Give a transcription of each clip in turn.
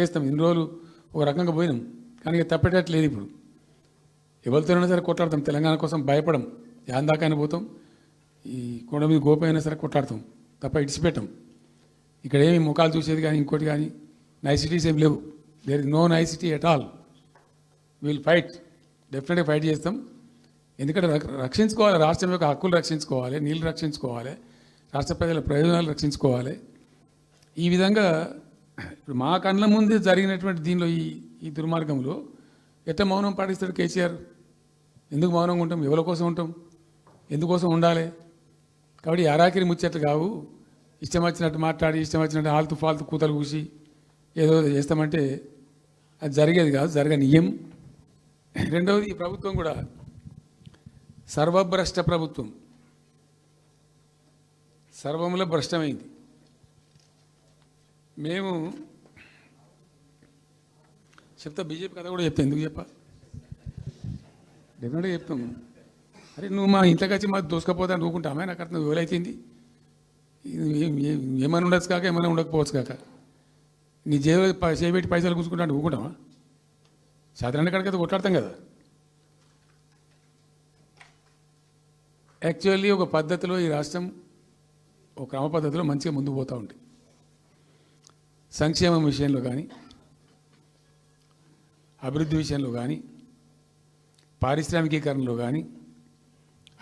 చేస్తాం. ఇన్ని రోజులు ఒక రకంగా పోయినాం. కానీ తప్పేటట్లేదు ఇప్పుడు. ఎవరితోనైనా సరే కొట్లాడతాం. తెలంగాణ కోసం భయపడం. యాందాకైనా పోతాం. ఈ కొండ మీద గోపైనా సరే కొట్లాడతాం. తప్ప ఇడిచిపెట్టాం. ఇక్కడ ఏమి ముఖాలు చూసేది కానీ ఇంకోటి కానీ నైసిటీస్ ఏం లేవు. There is no nicety at all we'll fight డెఫినెట్గా ఫైట్ చేస్తాం. ఎందుకంటే రక్షించుకోవాలి. రాష్ట్రం యొక్క హక్కులు రక్షించుకోవాలి. నీళ్ళు రక్షించుకోవాలి. రాష్ట్ర ప్రజల ప్రయోజనాలు రక్షించుకోవాలి. ఈ విధంగా ఇప్పుడు మా కళ్ళ ముందే జరిగినటువంటి దీనిలో ఈ ఈ దుర్మార్గంలో ఎట్ట మౌనం పాటిస్తాడు కేసీఆర్? ఎందుకు మౌనంగా ఉంటాం? ఎవరి కోసం ఉంటాం? ఎందుకోసం ఉండాలి? కాబట్టి అరాకిరి ముచ్చట్లు కావు. ఇష్టం వచ్చినట్టు మాట్లాడి ఇష్టం వచ్చినట్టు ఆల్తు ఫాల్తు కూతలు కూసి ఏదో చేస్తామంటే అది జరిగేది కాదు జరగనీయం. రెండవది ఈ ప్రభుత్వం కూడా సర్వభ్రష్ట ప్రభుత్వం. సర్వంలో భ్రష్టమైంది. మేము చెప్తా బీజేపీ కథ కూడా చెప్తా ఎందుకు చెప్పా డెఫినెట్గా చెప్తాం. అరే నువ్వు మా ఇంట్లోకి వచ్చి మాకు దోసుకపోతా అనుకుంటామే నాకు అర్థం ఎవరైతుంది ఏమైనా ఉండొచ్చు కాక ఏమైనా ఉండకపోవచ్చు కాక. నీ జేబులో ప- చేపెట్టి పైసలు కూర్చుకుంటా అంటే ఊకుంటామా సాధారణ కాడికైతే కొట్లాడతాం కదా. యాక్చువల్లీ ఒక పద్ధతిలో ఈ రాష్ట్రం ఒక క్రమ పద్ధతిలో మంచిగా ముందుకు పోతూ ఉంటుంది సంక్షేమం విషయంలో కానీ అభివృద్ధి విషయంలో కానీ పారిశ్రామికీకరణలో కానీ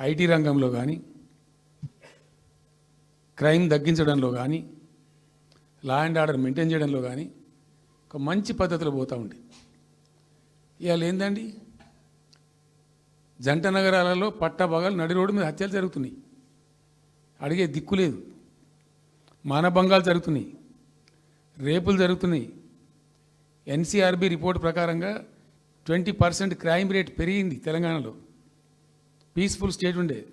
ఐటీ రంగంలో కానీ క్రైమ్ తగ్గించడంలో కానీ లా అండ్ ఆర్డర్ మెయింటైన్ చేయడంలో కానీ ఒక మంచి పద్ధతిలో పోతూ ఉంది ఇవాళ ఏందండి? జంట నగరాలలో పట్టభాగాలు నడి రోడ్డు మీద హత్యలు జరుగుతున్నాయి. అడిగే దిక్కు లేదు. మానభంగాలు జరుగుతున్నాయి. రేపులు జరుగుతున్నాయి. ఎన్సీఆర్బి రిపోర్ట్ ప్రకారంగా ట్వంటీ పర్సెంట్ క్రైమ్ రేట్ పెరిగింది తెలంగాణలో. పీస్ఫుల్ స్టేట్ ఉండే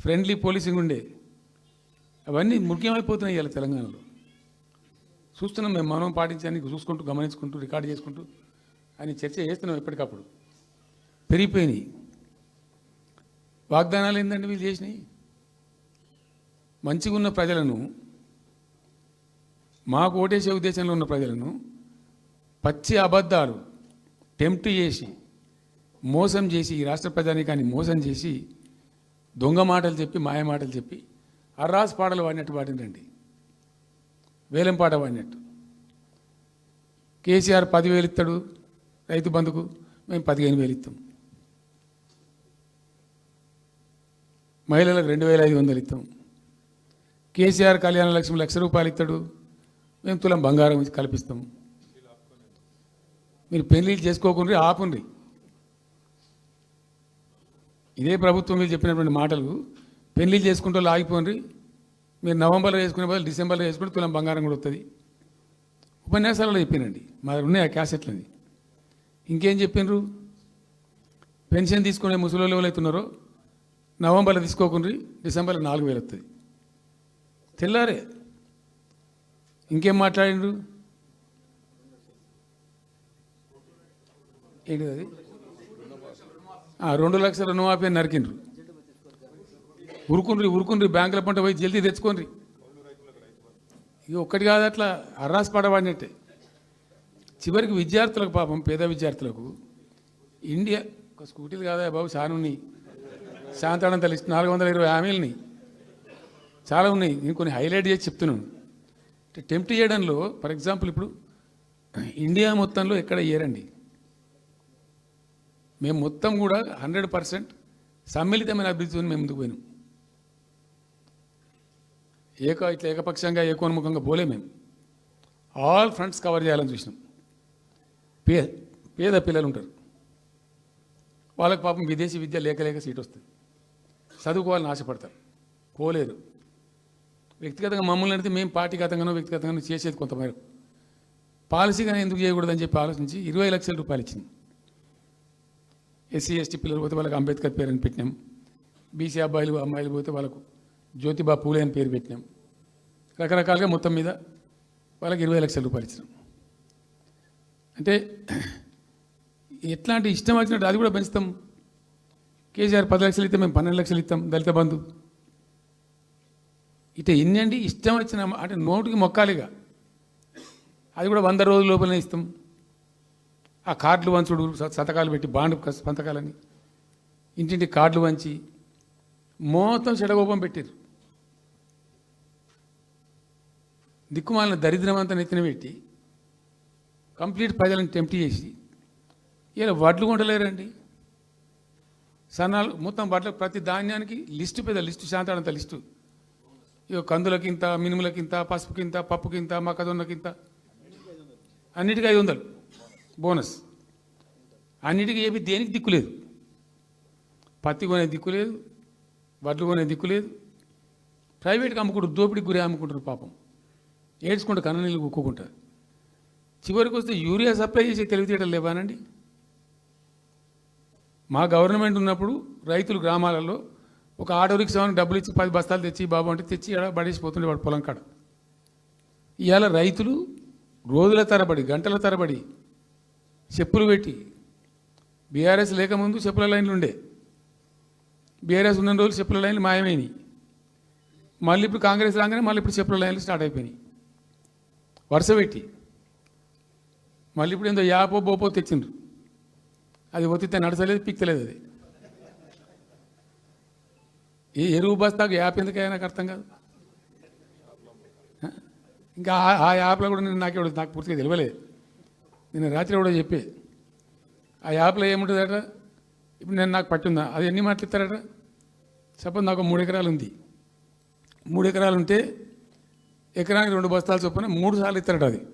ఫ్రెండ్లీ పోలీసింగ్ ఉండే. అవన్నీ ముఖ్యమైపోతున్నాయి ఇలా తెలంగాణలో. చూస్తున్నాం మేము మనం పాటించడానికి చూసుకుంటూ గమనించుకుంటూ రికార్డు చేసుకుంటూ అని చర్చ చేస్తున్నాం ఎప్పటికప్పుడు. పెరిగిపోయినాయి. వాగ్దానాలు ఏంటంటే వీళ్ళు చేసినాయి మంచిగా ఉన్న ప్రజలను మాకు ఓటేసే ఉద్దేశంలో ఉన్న ప్రజలను పచ్చి అబద్ధాలు టెంప్ట్ చేసి మోసం చేసి ఈ రాష్ట్ర ప్రజానికాన్ని మోసం చేసి దొంగ మాటలు చెప్పి మాయ మాటలు చెప్పి అర్రాస్ పాటలు వాడినట్టు వాడినండి వేలం పాట వాడినట్టు. కేసీఆర్ పదివేలు ఇస్తాడు రైతు బంధుకు మేము పదిహేను వేలు ఇస్తాం. మహిళలకు రెండు వేల ఐదు వందలు ఇస్తాం. కేసీఆర్ కళ్యాణ లక్ష్మి లక్ష రూపాయలు ఇస్తాడు. మేము తులం బంగారం ఇచ్చి మీరు పెళ్ళిళ్ళు చేసుకోకుండా ఆపుండ్రి. ఇదే ప్రభుత్వం మీరు చెప్పినటువంటి మాటలు పెళ్ళిళ్ళు చేసుకుంటూ వాళ్ళు ఆగిపోండి మీరు నవంబర్లో చేసుకునే బదులు డిసెంబర్లో చేసుకుంటే తులం బంగారం కూడా వస్తుంది ఉపన్యాసాలలో చెప్పినండి మా దగ్గర ఉన్నాయి ఆ క్యాసెట్లని ఇంకేం చెప్పిండ్రు పెన్షన్ తీసుకునే ముసలి ఎవరైతున్నారో నవంబర్లో తీసుకోకుండా డిసెంబర్లో నాలుగు వేలు వస్తుంది తెల్లారే. ఇంకేం మాట్లాడిండ్రు? ఏంటి అది? రెండు లక్షల రుణమాఫీ అని నరికిండ్రు. ఉరుకుండ్రి ఉరుకుండ్రి బ్యాంకుల పంట పోయి జల్దీ తెచ్చుకోండి ఇది ఒక్కటి కాదు అట్లా అర్రాస్ పడవాడినట్టే. చివరికి విద్యార్థులకు పాపం పేద విద్యార్థులకు ఇండియా ఒక స్కూటీలు కాదా బాబు చాలా ఉన్నాయి. శాంతాడంత లిస్ట్ నాలుగు వందల ఇరవై హామీలని చాలా ఉన్నాయి. నేను కొన్ని హైలైట్ చేసి చెప్తున్నాను. టెంప్ట్ చేయడంలో ఫర్ ఎగ్జాంపుల్ ఇప్పుడు ఇండియా మొత్తంలో ఎక్కడ ఏరండి? మేము మొత్తం కూడా హండ్రెడ్ పర్సెంట్ సమ్మిళితమైన అభివృద్ధితో మేము ముందుకు పోయినాం. ఏక ఇట్లా ఏకపక్షంగా ఏకోన్ముఖంగా పోలే మేము. ఆల్ ఫ్రంట్స్ కవర్ చేయాలని చూసినాం. పే పేద పిల్లలు ఉంటారు. వాళ్ళకి పాపం విదేశీ విద్య లేక లేక సీట్ వస్తుంది. చదువుకోవాలని ఆశపడతారు. పోలేరు. వ్యక్తిగతంగా మమ్మల్ని అడిగితే మేము పార్టీగతంగానో వ్యక్తిగతంగానో చేసేది కొంతమేర పాలసీగా ఎందుకు చేయకూడదని చెప్పి ఆలోచించి ఇరవై లక్షల రూపాయలు ఇచ్చింది. ఎస్సీ ఎస్టీ పిల్లలు పోతే వాళ్ళకి అంబేద్కర్ పేరు అని పెట్టినాం. బీసీ అబ్బాయిలు అమ్మాయిలు పోతే వాళ్ళకు జ్యోతిబా పూలే అని పేరు పెట్టినాం. రకరకాలుగా మొత్తం మీద వాళ్ళకి ఇరవై లక్షల రూపాయలు ఇచ్చినాం. అంటే ఎట్లాంటి ఇష్టం వచ్చినట్టు అది కూడా పెంచుతాం. కేసీఆర్ పది లక్షలు ఇస్తే మేము పన్నెండు లక్షలు ఇస్తాం దళిత బంధు. ఇట ఎన్ని అండి ఇష్టం వచ్చిన అంటే నోటికి మొక్కాలిగా. అది కూడా వంద రోజుల లోపలనే ఇస్తాం. ఆ కార్డులు వంచుడు శతకాలు సంతకాలు పెట్టి బాండ్ సంతకాలని ఇంటింటి కార్డులు వంచి మొత్తం చెడగోపం పెట్టారు దిక్కుమాలిన దరిద్రం అంతా నెత్తిన పెట్టి కంప్లీట్ ప్రజలను టెంప్ట్ చేసి ఇలా వడ్లు కొంటలేరండి. సన్నాలు మొత్తం వడ్లు ప్రతి ధాన్యానికి లిస్టు పెద్ద లిస్టు శాంతాడంత లిస్టు. ఇక కందులకింత మినుములకింత పసుపుకింత పప్పుకింత మొక్కజొన్నకింత అన్నిటికీ ఐదు వందలు. బోనస్. అన్నిటికీ ఏమి దేనికి దిక్కు లేదు? పత్తి కొనే దిక్కు లేదు వడ్లు కొనే దిక్కు లేదు. ప్రైవేట్గా అమ్ముకుంటారు దోపిడికి గురి అమ్ముకుంటారు పాపం. ఏడ్చుకుంటూ కన్ననీళ్ళు ఉక్కుకుంటారు చివరికి వస్తే యూరియా సప్లై చేసే తెలివితేటలు లేవానండి మా గవర్నమెంట్ ఉన్నప్పుడు రైతులు గ్రామాలలో ఒక ఆటో రిక్షాని డబ్బులు ఇచ్చి పది బస్తాలు తెచ్చి బాబు అంటే తెచ్చి ఆడ పడేసిపోతుండే వాడు పొలం కాడ. ఇవాళ రైతులు రోజుల తరబడి గంటల తరబడి చెప్పులు పెట్టి బీఆర్ఎస్ లేకముందు చెప్పుల లైన్లు ఉండే. బీఆర్ఎస్ ఉన్న రోజులు చెప్పుల లైన్లు మాయమైనవి. మళ్ళీ ఇప్పుడు కాంగ్రెస్ రాగానే మళ్ళీ ఇప్పుడు చెప్పుల లైన్లు స్టార్ట్ అయిపోయినాయి. వరుస పెట్టి. మళ్ళీ ఇప్పుడు ఏందో యాపో బోపో తెచ్చిండ్రు. అది ఒత్తితే నడచలేదు పిక్తలేదు అది. ఈ ఎరువు బస్తాకు యాప్ ఎందుకైనా నాకు అర్థం కాదు? ఇంకా ఆ- యాప్లో కూడా నేను నాకే నాకు పూర్తిగా తెలియలేదు నేను రాత్రి కూడా చెప్పే. ఆ యాప్లో ఏముంటుందట? ఇప్పుడు నేను నాకు పట్టిందా? అది ఎన్ని మాటలు ఇస్తారట? సపోజ్ నాకు మూడు ఎకరాలు ఉంది. మూడు ఎకరాలు ఉంటే ఎకరానికి రెండు బస్తాలు చొప్పున మూడు సార్లు ఇస్తారట అది.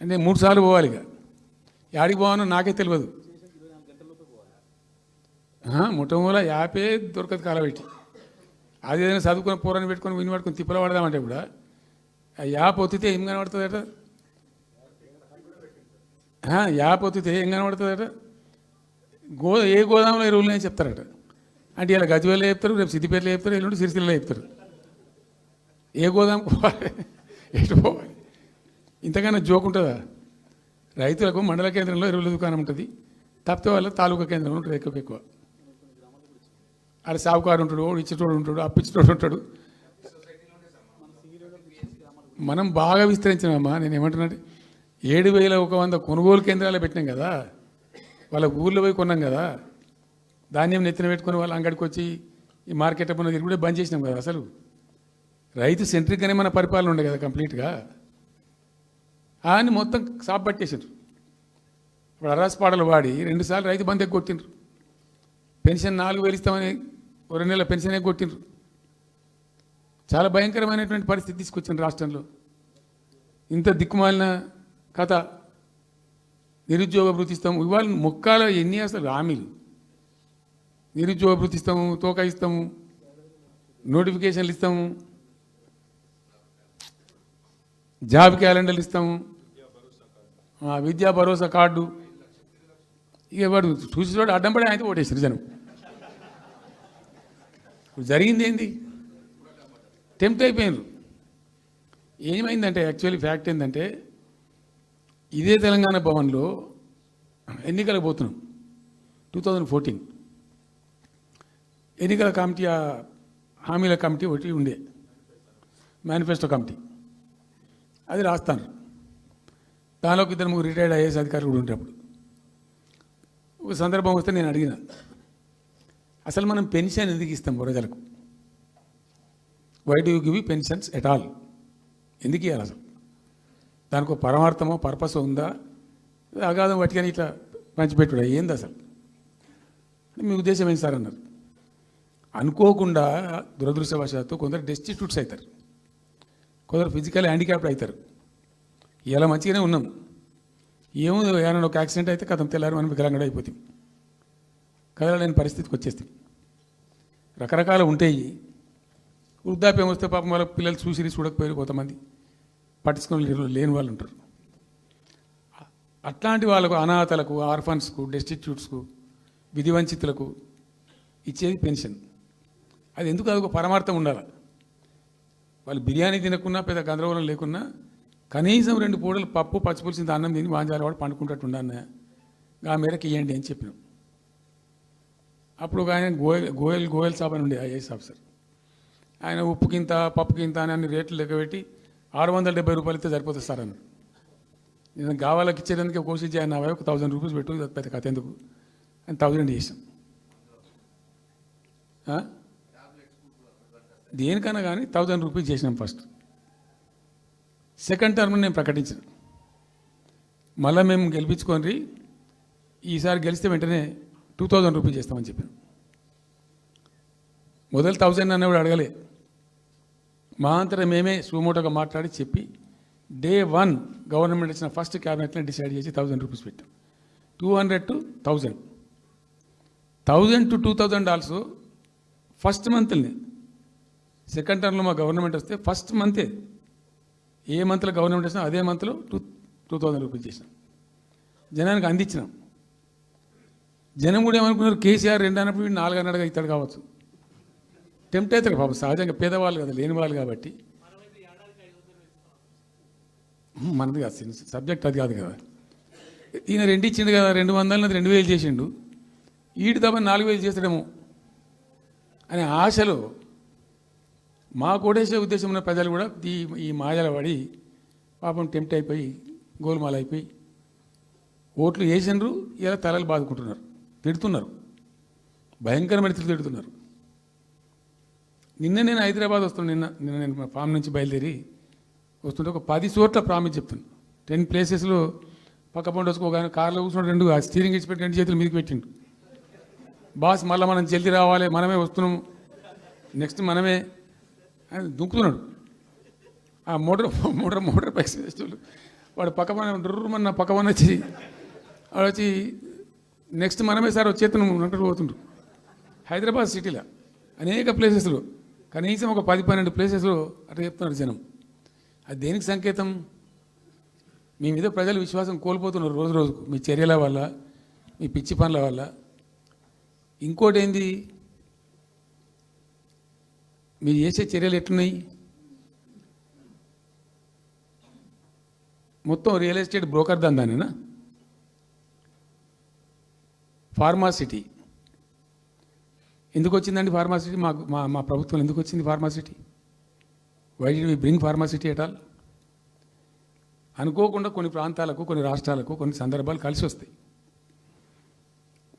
అంటే మూడు సార్లు పోవాలి ఇక. యాడికి పోవాలో నాకే తెలియదు. ముఠమూల యాపే దొరకదు కాలబెట్టి అది ఏదైనా చదువుకుని పూరని పెట్టుకొని విని పట్టుకొని తిప్పలు పడదామంటే కూడా ఆ యాప్ ఒత్తితే ఏం కనబడుతుందట? ఆ, యాప్ ఒత్తితే ఏం కనబడుతుందట? గో ఏ గోదాంలో ఎరువులు నేను చెప్తారట. అంటే ఇలా గజ్వేల్లో చెప్తారు రేపు సిద్దిపేటలో చెప్తారు ఎల్లుండి సిరిసిల్లలో చెప్తారు. ఏ గోదాం పోవాలి? ఎటు పోవాలి? ఇంతకన్నా జోక్ ఉంటుందా? రైతులకు మండల కేంద్రంలో ఎరువుల దుకాణం ఉంటుంది. తప్పితే వాళ్ళ తాలూకా కేంద్రంలో ఉంటుంది ఎక్కువ ఎక్కువ. ఆడ సావుకారు ఉంటాడు వాడు ఇచ్చేటోడు ఉంటాడు అప్పిచ్చేటోడు ఉంటాడు. మనం బాగా విస్తరించినామా? నేను ఏమంటున్నాను ఏడు వేల ఒక వంద కొనుగోలు కేంద్రాలు పెట్టినాం కదా. వాళ్ళ ఊర్లో పోయి కొన్నాం కదా. ధాన్యం నెత్తిన పెట్టుకొని వాళ్ళ అంగడికి వచ్చి ఈ మార్కెట్ అప్పుడు కూడా బంద్ చేసినాం కదా అసలు. రైతు సెంట్రిక్గానే మన పరిపాలన ఉండే కదా కంప్లీట్గా. అని మొత్తం సాప్ పట్టేసిండ్రు. ఇప్పుడు అరాస్ పాటలు వాడి రెండుసార్లు రైతు బంద్ కొట్టిండ్రు పెన్షన్ నాలుగు వేలు ఇస్తామని రెండు నెలల పెన్షన్ కొట్టిండ్రు. చాలా భయంకరమైనటువంటి పరిస్థితి తీసుకొచ్చింది రాష్ట్రంలో. ఇంత దిక్కుమాలిన కథ నిరుద్యోగ భృతి ఇవాళ మొక్కాల ఎన్ని అసలు హామీలు నిరుద్యోగ భృతి తోక ఇస్తాము నోటిఫికేషన్లు ఇస్తాము జాబ్ క్యాలెండర్లు ఇస్తాము విద్యా భరోసా కార్డు. ఇక వాడు చూసి చూడ అడ్డం పడి ఆయన ఓటేసారు జనం. ఇప్పుడు జరిగింది ఏంది? టెంప్ట్ అయిపోయినారు ఏమైందంటే యాక్చువల్లీ ఫ్యాక్ట్ ఏంటంటే ఇదే తెలంగాణ భవన్లో ఎన్నికలకు పోతున్నాం. టూ థౌజండ్ ఫోర్టీన్ ఎన్నికల కమిటీ ఆ హామీల కమిటీ ఒకటి ఉండే. Manifesto committee. అది రాస్తాను. దానిలోకి ఇద్దరు ముగ్గురు రిటైర్డ్ ఐఏఎస్ అధికారులు కూడా ఉంటారు అప్పుడు. ఒక సందర్భం వస్తే నేను అడిగిన. అసలు మనం పెన్షన్ ఎందుకు ఇస్తాం ప్రజలకు why do give pensions at all ఎందుకు ఇవ్వాలి అసలు? దానికి ఒక పరమార్థమో పర్పస్ ఉందా? అగాధం పట్టుకొని ఇట్లా పంచిపెట్టుడా ఏంది అసలు? మీ ఉద్దేశం ఏంటి సార్ అన్నారు. అనుకోకుండా దురదృష్టవశాత్తు కొందరు డెస్టిట్యూట్స్ అవుతారు కొందరు ఫిజికల్ హ్యాండిక్యాప్డ్ అవుతారు ఇలా మంచిగానే ఉన్నాం. ఏమో ఏమైనా ఒక యాక్సిడెంట్ అయితే కథం తెల్లారు మనం వికలాంగుడు అయిపోతాం. కదలలేని పరిస్థితికి వచ్చేస్తాయి. రకరకాలు ఉంటాయి. వృద్ధాప్యం వస్తే పాపం వాళ్ళ పిల్లలు చూసి చూడకపోయారు కొంతమంది. పట్టించుకుని లేని- వాళ్ళు ఉంటారు. అట్లాంటి వాళ్ళకు అనాథలకు ఆర్ఫన్స్కు డెస్టిట్యూట్స్కు విధివంచితులకు ఇచ్చేది పెన్షన్. అది ఎందుకు అదొక పరమార్థం ఉండాలి. వాళ్ళు బిర్యానీ తినకున్నా పెద్ద గందరగోళం లేకున్నా కనీసం రెండు పూటలు పప్పు పచ్చిపులిసింది అన్నం తిని వాంజాలవాడు పండుకుంటట్టు ఉండన్న ఆ మేరకు ఇవ్వండి అని చెప్పినాం. అప్పుడు ఒక ఆయన గోయల్ గోయల్ గోయల్ సాబ్ అని ఉండే ఐఏఎస్ ఆఫీసర్ ఆయన ఉప్పు కింత పప్పు కింత అని అన్ని రేట్లు లెక్కబెట్టి ఆరు వందల డెబ్బై రూపాయలు ఇస్తే సరిపోతుంది సార్ అని నేను గావాలకి ఇచ్చేదానికి కోసి చేయన్న ఒక థౌసండ్ రూపీస్ పెట్టు పెద్ద కథ ఎందుకు? అని థౌజండ్ చేసాం దేనికన్నా కానీ థౌజండ్ రూపీస్ చేసినాం ఫస్ట్. సెకండ్ టర్మ్ నేను ప్రకటించిన. మళ్ళీ మేము గెలిపించుకొని ఈసారి గెలిస్తే వెంటనే టూ థౌజండ్ రూపీస్ చేస్తామని చెప్పాను మొదలు థౌజండ్ కూడా అడగలే. మా అంతటా మేమే సుమోటోగా మాట్లాడి చెప్పి డే వన్ గవర్నమెంట్ ఇచ్చిన ఫస్ట్ క్యాబినెట్లో డిసైడ్ చేసి థౌజండ్ రూపీస్ పెట్టాం. Two hundred to thousand thousand to two thousand also first మంత్ని second టర్మ్లో మా గవర్నమెంట్ వస్తే ఫస్ట్ మంతే ఏ. మంత్లో గవర్నమెంట్ వచ్చినా అదే మంత్లో టూ టూ థౌజండ్ రూపీస్ చేసినాం జనానికి అందించినాం. జనం కూడా ఏమనుకున్నారు? కేసీఆర్ రెండు అన్నప్పుడు వీడు నాలుగు అన్నట్టుగా ఇస్తాడు కావచ్చు. టెంప్ట్ అవుతారు పాపం. సహజంగా పేదవాళ్ళు కదా లేని వాళ్ళు కాబట్టి. మనది కాదు సబ్జెక్ట్ అది కాదు కదా. ఈయన రెండు ఇచ్చిండు కదా రెండు వందలది రెండు వేలు చేసిండు. ఈడు తప్ప నాలుగు వేలు చేస్తాడేమో అనే ఆశలో మా కోటేశ్వర ఉద్దేశం ఉన్న ప్రజలు కూడా ఈ ఈ మాయల పడి పాపం టెంప్ట్ అయిపోయి గోల్మాల్ అయిపోయి ఓట్లు వేసినారు ఇలా తలలు బాదుకుంటున్నారు. తిడుతున్నారు. భయంకరమైన తిట్లు తిడుతున్నారు. నిన్న నేను హైదరాబాద్ వస్తున్నాను నిన్న నిన్న నేను మా ఫామ్ నుంచి బయలుదేరి వస్తుంటే ఒక పది చోట్ల ప్రామిస్ చెప్తాను. టెన్ ప్లేసెస్లో పక్క పండు వచ్చుకో కార్లో కూర్చున్నాడు రెండు ఆ స్టీరింగ్ ఇచ్చి పెట్టి రెండు చేతులు మీదకి పెట్టిండు. బాస్ మళ్ళీ మనం జల్దీ రావాలి మనమే వస్తున్నాం నెక్స్ట్ మనమే అని దుంకుతున్నాడు. ఆ మోటార్ మోటార్ మోటార్ బైక్స్ వేసేవాళ్ళు వాడు పక్క మన డుర్రమన్న పక్క వచ్చి వాడు వచ్చి నెక్స్ట్ మనమే సార్ వచ్చేతను అంటారు పోతుండ్రు హైదరాబాద్ సిటీలో అనేక ప్లేసెస్లో కనీసం ఒక పది పన్నెండు ప్లేసెస్లో అట్లా చెప్తున్నారు జనం. అది దేనికి సంకేతం? మీ మీద ప్రజలు విశ్వాసం కోల్పోతున్నారు రోజు రోజుకు. మీ చర్యల వల్ల మీ పిచ్చి పనుల వల్ల. ఇంకోటి ఏంది మీరు చేసే చర్యలు ఎట్లున్నాయి? మొత్తం రియల్ ఎస్టేట్ బ్రోకర్ దందానేనా? ఫార్మాసిటీ ఎందుకు వచ్చిందండి ఫార్మాసిటీ మాకు మా మా ప్రభుత్వం ఎందుకు వచ్చింది pharma city why did we bring pharma city at all అనుకోకుండా కొన్ని ప్రాంతాలకు కొన్ని రాష్ట్రాలకు కొన్ని సందర్భాలు కలిసి వస్తాయి.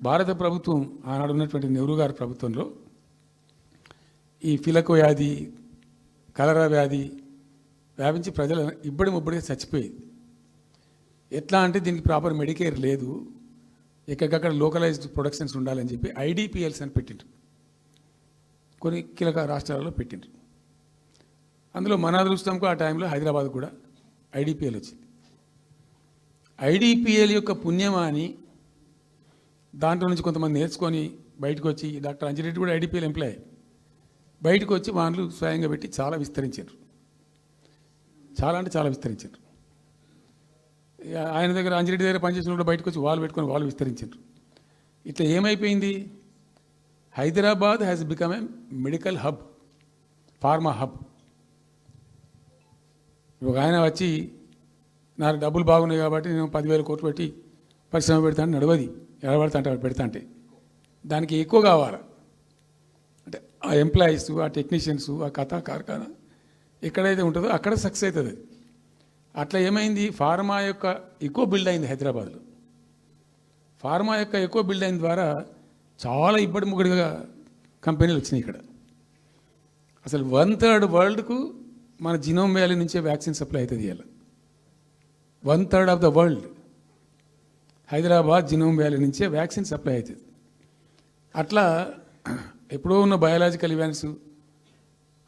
భారత ప్రభుత్వం ఆనాడు ఉన్నటువంటి నెహ్రూ గారి ప్రభుత్వంలో ఈ ఫిలకు వ్యాధి కలరా వ్యాధి వ్యాపించి ప్రజలు ఇబ్బడి ముబ్బడిగా చచ్చిపోయేది ఎట్లా అంటే దీనికి ప్రాపర్ మెడికేర్ లేదు. ఎక్కడికక్కడ లోకలైజ్డ్ ప్రొడక్షన్స్ ఉండాలని చెప్పి ఐడిపిఎల్స్ అని పెట్టిండ్రు. కొన్ని కీలక రాష్ట్రాలలో పెట్టిండ్రు. అందులో మన అదృష్టంకు ఆ టైంలో హైదరాబాద్ కూడా ఐడిపిఎల్ వచ్చింది. ఐడిపిఎల్ యొక్క పుణ్యమా అని దాంట్లో నుంచి కొంతమంది నేర్చుకొని బయటకు వచ్చి డాక్టర్ అంజిరెడ్డి కూడా ఐడిపిఎల్ ఎంప్లాయ్ బయటకు వచ్చి వాళ్ళు స్వయంగా పెట్టి చాలా విస్తరించారు. చాలా అంటే చాలా విస్తరించారు. ఆయన దగ్గర అంజిరెడ్డి దగ్గర పనిచేసిన కూడా బయటకు వచ్చి వాళ్ళు పెట్టుకొని వాళ్ళు విస్తరించారు. ఇట్లా ఏమైపోయింది? Hyderabad has become a medical hub pharma hub ఒక ఆయన వచ్చి నాకు డబ్బులు బాగున్నాయి కాబట్టి నేను పదివేల కోట్లు పెట్టి పరిశ్రమ పెడతాను నడవది. ఎడబడతా అంటే పెడతా అంటే. దానికి ఎక్కువ కావాలి? అంటే ఆ ఎంప్లాయీస్ ఆ టెక్నీషియన్స్ ఆ కథా కార్ఖానా ఎక్కడైతే ఉంటుందో అక్కడ సక్సెస్ అవుతుంది. అది అట్లా ఏమైంది? ఫార్మా యొక్క ఎక్కువ బిల్డ్ అయింది హైదరాబాద్లో. ఫార్మా యొక్క ఎక్కువ బిల్డ్ అయిన ద్వారా చాలా ఇబ్బడి ముగ్గుడిగా కంపెనీలు వచ్చినాయి ఇక్కడ. అసలు వన్ థర్డ్ వరల్డ్కు మన జినోమ్ వ్యాలీ నుంచే వ్యాక్సిన్ సప్లై అవుతుంది ఇవాళ. One third of the world Hyderabad genome valley నుంచే వ్యాక్సిన్ సప్లై అవుతుంది. అట్లా ఎప్పుడో ఉన్న బయాలజికల్ ఈవెంట్స్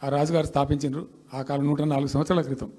ఆ రాజుగారు స్థాపించారు ఆ కాలం నూట నాలుగు సంవత్సరాల క్రితం.